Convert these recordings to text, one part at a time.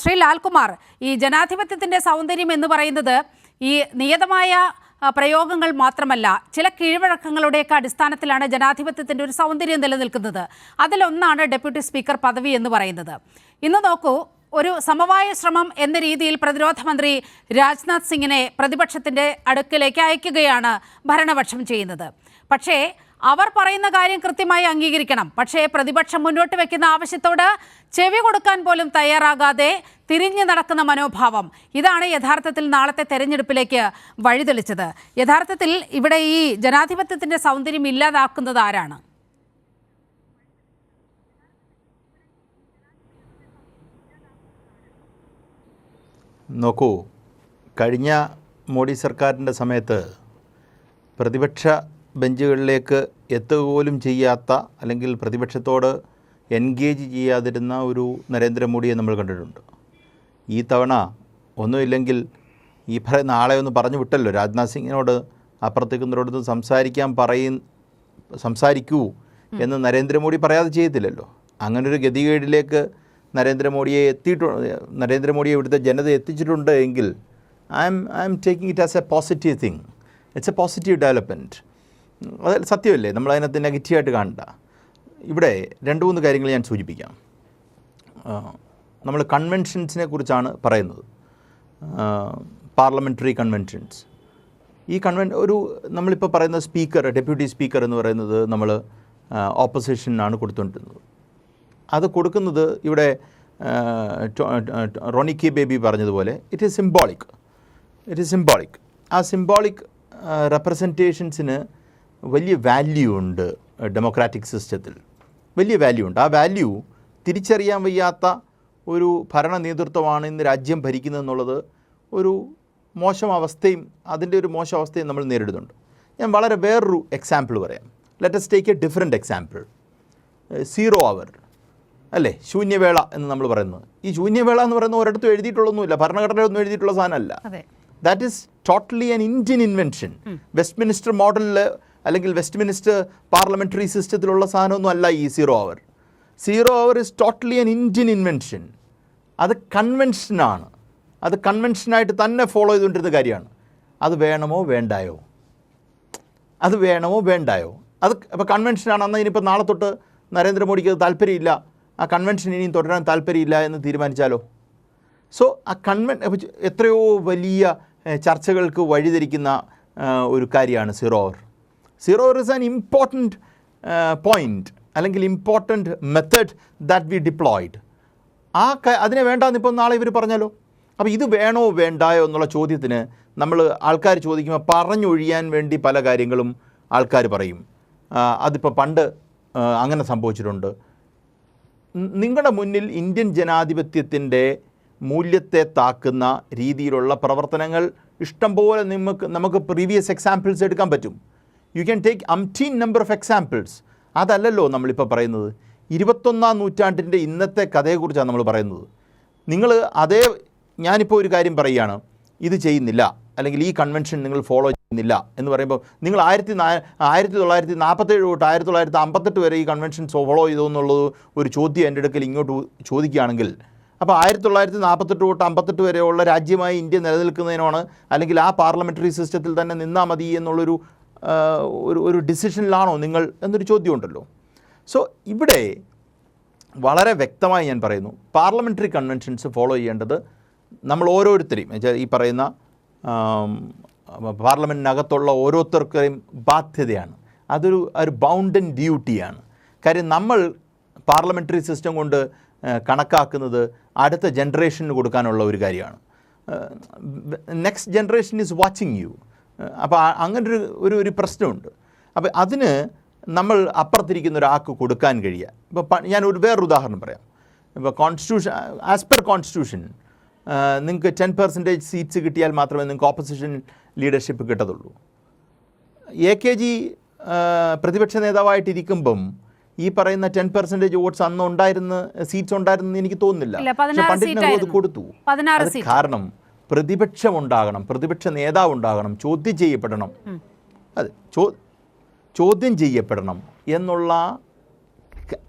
ശ്രീ ലാൽകുമാർ ഈ ജനാധിപത്യത്തിന്റെ സൗന്ദര്യം എന്ന് പറയുന്നത് ഈ നിയതമായ പ്രയോഗങ്ങൾ മാത്രമല്ല ചില കീഴ്വഴക്കങ്ങളുടെയൊക്കെ അടിസ്ഥാനത്തിലാണ് ജനാധിപത്യത്തിന്റെ ഒരു സൗന്ദര്യം നിലനിൽക്കുന്നത്. അതിലൊന്നാണ് ഡെപ്യൂട്ടി സ്പീക്കർ പദവി എന്ന് പറയുന്നത്. ഇന്ന് നോക്കൂ ഒരു സമവായ ശ്രമം എന്ന രീതിയിൽ പ്രതിരോധ മന്ത്രി രാജ്നാഥ് സിംഗിനെ പ്രതിപക്ഷത്തിന്റെ അടുക്കിലേക്ക് അയക്കുകയാണ് ഭരണപക്ഷം ചെയ്യുന്നത്. പക്ഷേ അവർ പറയുന്ന കാര്യം കൃത്യമായി അംഗീകരിക്കണം. പക്ഷേ പ്രതിപക്ഷം മുന്നോട്ട് വെക്കുന്ന ആവശ്യത്തോട് ചെവി കൊടുക്കാൻ പോലും തയ്യാറാകാതെ തിരിഞ്ഞു നടക്കുന്ന മനോഭാവം. ഇതാണ് യഥാർത്ഥത്തിൽ നാളത്തെ തെരഞ്ഞെടുപ്പിലേക്ക് വഴിതെളിച്ചത്. യഥാർത്ഥത്തിൽ ഇവിടെ ഈ ജനാധിപത്യത്തിന്റെ സൗന്ദര്യം ഇല്ലാതാക്കുന്നത് ആരാണ്? നോക്കൂ കഴിഞ്ഞ മോഡി സർക്കാരിന്റെ സമയത്ത് പ്രതിപക്ഷ ബെഞ്ചുകളിലേക്ക് എത്തുക പോലും ചെയ്യാത്ത അല്ലെങ്കിൽ പ്രതിപക്ഷത്തോട് എൻഗേജ് ചെയ്യാതിരുന്ന ഒരു നരേന്ദ്രമോദിയെ നമ്മൾ കണ്ടിട്ടുണ്ട്. ഈ തവണ ഒന്നുമില്ലെങ്കിൽ ഈ പറയുന്ന ആളെ ഒന്ന് പറഞ്ഞു വിട്ടല്ലോ. രാജ്നാഥ് സിംഗിനോട് അപ്പുറത്തേക്കുന്നവരോടൊന്ന് സംസാരിക്കാൻ പറയും സംസാരിക്കൂ എന്ന് നരേന്ദ്രമോദി പറയാതെ ചെയ്യത്തില്ലല്ലോ. അങ്ങനൊരു ഗതികേടിലേക്ക് നരേന്ദ്രമോദിയെ എത്തിയിട്ടുണ്ട് നരേന്ദ്രമോദിയെ ഇവിടുത്തെ ജനത എത്തിച്ചിട്ടുണ്ട് എങ്കിൽ I'm I'm taking it as a positive thing. It's a positive development. അത് സത്യമല്ലേ? നമ്മൾ അതിനകത്ത് നെഗറ്റീവായിട്ട് കാണണ്ട. ഇവിടെ രണ്ട് മൂന്ന് കാര്യങ്ങൾ ഞാൻ സൂചിപ്പിക്കാം. നമ്മൾ കൺവെൻഷൻസിനെ കുറിച്ചാണ് പറയുന്നത്. Parliamentary conventions. ഈ കൺവെൻ ഒരു നമ്മളിപ്പോൾ പറയുന്ന സ്പീക്കർ ഡെപ്യൂട്ടി സ്പീക്കർ എന്ന് പറയുന്നത് നമ്മൾ ഓപ്പോസിഷനാണ് കൊടുത്തുകൊണ്ടിരുന്നത്. അത് കൊടുക്കുന്നത് ഇവിടെ റോണി ബേബി പറഞ്ഞതുപോലെ it is symbolic it is symbolic ആ സിംബോളിക് റെപ്രസെന്റേഷൻസിന് വലിയ വാല്യൂ ഉണ്ട് ഡെമോക്രാറ്റിക് സിസ്റ്റത്തിൽ വലിയ വാല്യൂ ഉണ്ട്. ആ വാല്യൂ തിരിച്ചറിയാൻ വയ്യാത്ത ഒരു ഭരണ നേതൃത്വമാണ് ഇന്ന് രാജ്യം ഭരിക്കുന്നതെന്നുള്ളത് ഒരു മോശം അവസ്ഥയും അതിന്റെ ഒരു മോശം അവസ്ഥയും നമ്മൾ നേരിടുന്നുണ്ട്. ഞാൻ വളരെ വേറൊരു എക്സാമ്പിൾ പറയാം. Let's take a different example zero hour അല്ലേ? ശൂന്യവേള എന്ന് നമ്മൾ പറയുന്നത്. ഈ ശൂന്യവേള എന്ന് പറയുന്നത് ഒരിടത്തും എഴുതിയിട്ടുള്ളൊന്നുമില്ല. ഭരണഘടനയൊന്നും എഴുതിയിട്ടുള്ള സാധനമല്ല. That is totally an Indian invention Westminster മോഡലിൽ അല്ലെങ്കിൽ വെസ്റ്റ് മിനിസ്റ്റർ പാർലമെന്ററി സിസ്റ്റത്തിലുള്ള സാധനമൊന്നും അല്ല ഈ zero hour zero hour is totally an Indian invention അത് കൺവെൻഷനാണ് അത് കൺവെൻഷനായിട്ട് തന്നെ ഫോളോ ചെയ്തുകൊണ്ടിരുന്ന കാര്യമാണ്. അത് വേണമോ വേണ്ടായോ? അത് വേണമോ വേണ്ടായോ? അത് ഇപ്പോൾ കൺവെൻഷനാണ് എന്നാൽ ഇനിയിപ്പോൾ നാളെ തൊട്ട് നരേന്ദ്രമോദിക്ക് അത് താല്പര്യമില്ല. ആ കൺവെൻഷൻ ഇനിയും തുടരാൻ താല്പര്യമില്ല എന്ന് തീരുമാനിച്ചാലോ? സോ ആ കൺവെൻ എത്രയോ വലിയ ചർച്ചകൾക്ക് വഴിതിരിക്കുന്ന ഒരു കാര്യമാണ് zero zero is an important point അല്ലെങ്കിൽ important method that we deployed ആ ക- അതിനെ വേണ്ടാന്ന് ഇപ്പോൾ നാളെ ഇവർ പറഞ്ഞാലോ? അപ്പോൾ ഇത് വേണോ വേണ്ടായോ എന്നുള്ള ചോദ്യത്തിന് നമ്മൾ ആൾക്കാർ ചോദിക്കുമ്പോൾ പറഞ്ഞൊഴിയാൻ വേണ്ടി പല കാര്യങ്ങളും ആൾക്കാർ പറയും. അതിപ്പോൾ പണ്ട് അങ്ങനെ സംഭവിച്ചിട്ടുണ്ട്. നിങ്ങളുടെ മുന്നിൽ ഇന്ത്യൻ ജനാധിപത്യത്തിന്റെ മൂല്യത്തെ താക്കുന്ന രീതിയിലുള്ള പ്രവർത്തനങ്ങൾ ഇഷ്ടംപോലെ നമുക്ക് നമുക്ക് പ്രീവിയസ് എക്സാമ്പിൾസ് എടുക്കാൻ പറ്റും. You can take umpteen number of examples അതല്ലല്ലോ നമ്മളിപ്പോൾ പറയുന്നത്. ഇരുപത്തൊന്നാം നൂറ്റാണ്ടിന്റെ ഇന്നത്തെ കഥയെക്കുറിച്ചാണ് നമ്മൾ പറയുന്നത്. നിങ്ങൾ അതേ ഞാനിപ്പോൾ ഒരു കാര്യം പറയുകയാണ്. ഇത് ചെയ്യുന്നില്ല. അല്ലെങ്കിൽ ഈ കൺവെൻഷൻ നിങ്ങൾ ഫോളോ ചെയ്യുന്നില്ല എന്ന് പറയുമ്പോൾ നിങ്ങൾ ആയിരത്തി നാ ആയിരത്തി തൊള്ളായിരത്തി നാൽപ്പത്തേഴ് തൊട്ട് ആയിരത്തി തൊള്ളായിരത്തി അമ്പത്തെട്ട് വരെ ഈ കൺവെൻഷൻ ഫോളോ ചെയ്തു എന്നുള്ളത് ഒരു ചോദ്യം എന്റെ അടുക്കൽ ഇങ്ങോട്ട് ചോദിക്കുകയാണെങ്കിൽ. അപ്പോൾ ആയിരത്തി തൊള്ളായിരത്തി നാൽപ്പത്തെട്ട് തൊട്ട് അമ്പത്തെട്ട് വരെയുള്ള രാജ്യമായി ഇന്ത്യ നിലനിൽക്കുന്നതിനാണ് അല്ലെങ്കിൽ ആ പാർലമെന്ററി സിസ്റ്റത്തിൽ തന്നെ നിന്നാൽ മതി എന്നുള്ളൊരു ഒരു ഒരു ഡിസിഷനിലാണോ നിങ്ങൾ എന്നൊരു ചോദ്യമുണ്ടല്ലോ. സോ ഇവിടെ വളരെ വ്യക്തമായി ഞാൻ പറയുന്നു. പാർലമെന്ററി കൺവെൻഷൻസ് ഫോളോ ചെയ്യേണ്ടത് നമ്മൾ ഓരോരുത്തരെയും ഈ പറയുന്ന പാർലമെന്റിനകത്തുള്ള ഓരോരുത്തർക്കും ബാധ്യതയാണ്. അതൊരു ഒരു ബൗണ്ടൻ ഡ്യൂട്ടിയാണ് കാര്യം നമ്മൾ പാർലമെന്ററി സിസ്റ്റം കൊണ്ട് കണക്കാക്കുന്നത് അടുത്ത ജനറേഷന് കൊടുക്കാനുള്ള ഒരു കാര്യമാണ്. Next generation is watching you അപ്പോൾ അങ്ങനെ ഒരു ഒരു പ്രശ്നമുണ്ട്. അപ്പോൾ അതിന് നമ്മൾ അപ്പുറത്തിരിക്കുന്ന ഒരാൾക്ക് കൊടുക്കാൻ കഴിയുക ഇപ്പോൾ ഞാൻ ഒരു വേറൊരു ഉദാഹരണം പറയാം. ഇപ്പോൾ കോൺസ്റ്റിറ്റ്യൂഷൻ ആസ് പെർ കോൺസ്റ്റിറ്റ്യൂഷൻ നിങ്ങൾക്ക് ടെൻ പെർസെന്റേജ് സീറ്റ്സ് കിട്ടിയാൽ മാത്രമേ നിങ്ങൾക്ക് ഓപ്പോസിഷൻ ലീഡർഷിപ്പ് കിട്ടത്തുള്ളൂ. എ കെ ജി പ്രതിപക്ഷ നേതാവായിട്ടിരിക്കുമ്പം ഈ പറയുന്ന ടെൻ പെർസെന്റേജ് വോട്ട്സ് അന്ന് ഉണ്ടായിരുന്ന സീറ്റ്സ് ഉണ്ടായിരുന്നെന്ന് എനിക്ക് തോന്നുന്നില്ല. പക്ഷേ 16 പണ്ഡിറ്റ് നെഹ്റു അത് കൊടുത്തു. 16 അത് കാരണം പ്രതിപക്ഷം ഉണ്ടാകണം പ്രതിപക്ഷ നേതാവ് ഉണ്ടാകണം ചോദ്യം ചെയ്യപ്പെടണം. അതെ ചോ ചോദ്യം ചെയ്യപ്പെടണം എന്നുള്ള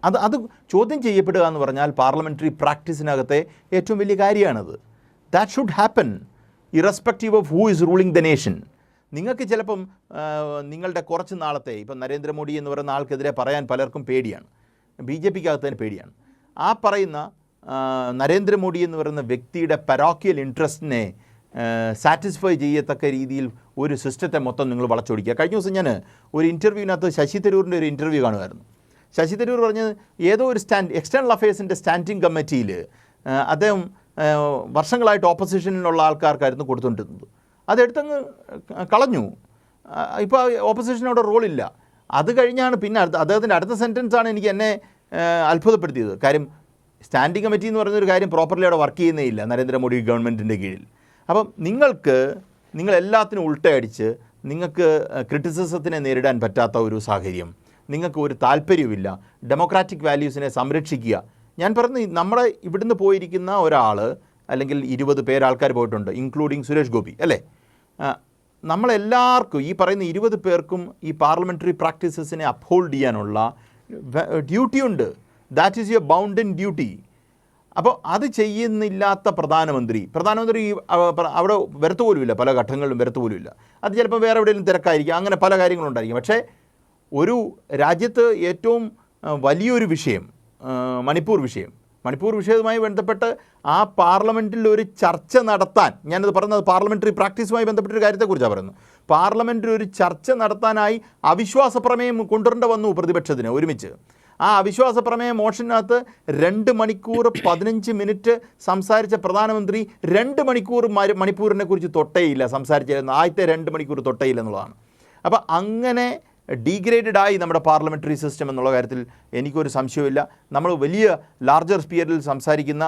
അത് അത് ചോദ്യം ചെയ്യപ്പെടുക എന്ന് പറഞ്ഞാൽ പാർലമെന്ററി പ്രാക്ടീസിനകത്തെ ഏറ്റവും വലിയ കാര്യമാണത്. That should happen irrespective of who is ruling the nation നിങ്ങൾക്ക് ചിലപ്പം നിങ്ങളുടെ കുറച്ച് നാളത്തെ ഇപ്പം നരേന്ദ്രമോദി എന്ന് പറയുന്ന ആൾക്കെതിരെ പറയാൻ പലർക്കും പേടിയാണ്. ബി ജെ പിക്കകത്തതിന് പേടിയാണ്. ആ പറയുന്ന നരേന്ദ്രമോദി എന്ന് പറയുന്ന വ്യക്തിയുടെ പരോക്കിയൽ ഇൻട്രസ്റ്റിനെ സാറ്റിസ്ഫൈ ചെയ്യത്തക്ക രീതിയിൽ ഒരു സിസ്റ്റത്തെ മൊത്തം നിങ്ങൾ വളച്ചൊടിക്കുക. കഴിഞ്ഞ ദിവസം ഞാൻ ഒരു ഇന്റർവ്യൂവിനകത്ത് ശശി തരൂരിന്റെ ഒരു ഇന്റർവ്യൂ കാണുമായിരുന്നു. ശശി തരൂർ പറഞ്ഞത് ഏതോ ഒരു സ്റ്റാൻഡ് എക്സ്റ്റേണൽ അഫയേഴ്സിന്റെ സ്റ്റാൻഡിംഗ് കമ്മിറ്റിയിൽ അദ്ദേഹം വർഷങ്ങളായിട്ട് ഓപ്പോസിഷനിലുള്ള ആൾക്കാർക്കായിരുന്നു കൊടുത്തുകൊണ്ടിരുന്നത്. അതെടുത്തങ്ങ് കളഞ്ഞു. ഇപ്പോൾ ഓപ്പോസിഷനോട് റോളില്ല അത് കഴിഞ്ഞാണ് പിന്നെ അടുത്ത അദ്ദേഹത്തിന്റെ അടുത്ത സെന്റൻസാണ് എനിക്ക് എന്നെ അത്ഭുതപ്പെടുത്തിയത്. കാര്യം സ്റ്റാൻഡിംഗ് കമ്മിറ്റി എന്ന് പറയുന്നൊരു കാര്യം പ്രോപ്പർലി അവിടെ വർക്ക് ചെയ്യുന്നേ ഇല്ല നരേന്ദ്രമോദി ഗവൺമെന്റിന്റെ കീഴിൽ. അപ്പം നിങ്ങൾക്ക് നിങ്ങൾ എല്ലാത്തിനും ഉൾട്ടയടിച്ച് നിങ്ങൾക്ക് ക്രിറ്റിസിസത്തിനെ നേരിടാൻ പറ്റാത്ത ഒരു സാഹചര്യം. നിങ്ങൾക്ക് ഒരു താല്പര്യവുമില്ല. ഡെമോക്രാറ്റിക് വാല്യൂസിനെ സംരക്ഷിക്കുക. ഞാൻ പറഞ്ഞു നമ്മുടെ ഇവിടുന്ന് പോയിരിക്കുന്ന ഒരാൾ അല്ലെങ്കിൽ ഇരുപത് പേര് ആൾക്കാർ പോയിട്ടുണ്ട് ഇൻക്ലൂഡിങ് സുരേഷ് ഗോപി അല്ലേ? നമ്മളെല്ലാവർക്കും ഈ പറയുന്ന ഇരുപത് പേർക്കും ഈ പാർലമെന്ററി പ്രാക്ടീസസിനെ അപ്ഹോൾഡ് ചെയ്യാനുള്ള ഡ്യൂട്ടി ഉണ്ട്. That is your bounden duty അപ്പോൾ അത് ചെയ്യുന്നില്ലാത്ത പ്രധാനമന്ത്രി പ്രധാനമന്ത്രി അവിടെ വരത്ത് പോലുമില്ല പല ഘട്ടങ്ങളിലും വരത്ത് പോലുമില്ല. അത് ചിലപ്പോൾ വേറെ എവിടെയെങ്കിലും തിരക്കായിരിക്കും അങ്ങനെ പല കാര്യങ്ങളുണ്ടായിരിക്കും. പക്ഷേ ഒരു രാജ്യത്ത് ഏറ്റവും വലിയൊരു വിഷയം മണിപ്പൂർ വിഷയം. മണിപ്പൂർ വിഷയവുമായി ബന്ധപ്പെട്ട് ആ പാർലമെന്റിൽ ഒരു ചർച്ച നടത്താൻ ഞാനത് പറയുന്നത് പാർലമെന്ററി പ്രാക്ടീസുമായി ബന്ധപ്പെട്ട ഒരു കാര്യത്തെക്കുറിച്ചാണ് പറയുന്നത്. പാർലമെന്റിൽ ഒരു ചർച്ച നടത്താനായി അവിശ്വാസ പ്രമേയം കൊണ്ടുവരേണ്ട വന്നു പ്രതിപക്ഷത്തിന് ഒരുമിച്ച്. ആ അവിശ്വാസ പ്രമേയ മോഷനകത്ത് രണ്ട് മണിക്കൂർ പതിനഞ്ച് മിനിറ്റ് സംസാരിച്ച പ്രധാനമന്ത്രി രണ്ട് മണിക്കൂർ മണിപ്പൂരിനെ കുറിച്ച് തൊട്ടേയില്ല സംസാരിച്ചിരുന്നു. ആദ്യത്തെ രണ്ട് മണിക്കൂർ തൊട്ടേയില്ല എന്നുള്ളതാണ്. അപ്പോൾ അങ്ങനെ ഡീഗ്രേഡഡ് ആയി നമ്മുടെ പാർലമെന്ററി സിസ്റ്റം എന്നുള്ള കാര്യത്തിൽ എനിക്കൊരു സംശയമില്ല നമ്മൾ വലിയ ലാർജർ സ്പിയറിൽ സംസാരിക്കുന്ന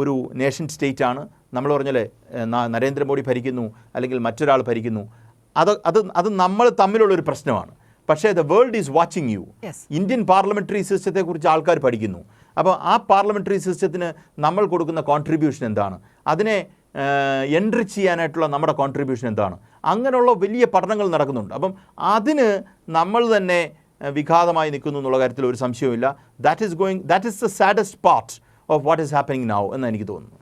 ഒരു നേഷൻ സ്റ്റേറ്റ് ആണ്. നമ്മൾ പറഞ്ഞാൽ നരേന്ദ്രമോദി ഭരിക്കുന്നു അല്ലെങ്കിൽ മറ്റൊരാൾ ഭരിക്കുന്നു. അത് അത് അത് നമ്മൾ തമ്മിലുള്ളൊരു പ്രശ്നമാണ്. പക്ഷേ the world is watching you. Indian parliamentary സിസ്റ്റത്തെക്കുറിച്ച് ആൾക്കാർ പഠിക്കുന്നു. അപ്പോൾ ആ പാർലമെന്ററി സിസ്റ്റത്തിന് നമ്മൾ കൊടുക്കുന്ന കോൺട്രിബ്യൂഷൻ എന്താണ്? അതിനെ എൻട്രിച്ച് ചെയ്യാനായിട്ടുള്ള നമ്മുടെ കോൺട്രിബ്യൂഷൻ എന്താണ്? അങ്ങനെയുള്ള വലിയ പഠനങ്ങൾ നടക്കുന്നുണ്ട്. അപ്പം അതിന് നമ്മൾ തന്നെ വിഘാതമായി നിൽക്കുന്നു എന്നുള്ള കാര്യത്തിൽ ഒരു സംശയവുമില്ല. That is going that is the saddest part of what is happening now എന്ന് എനിക്ക് തോന്നുന്നു.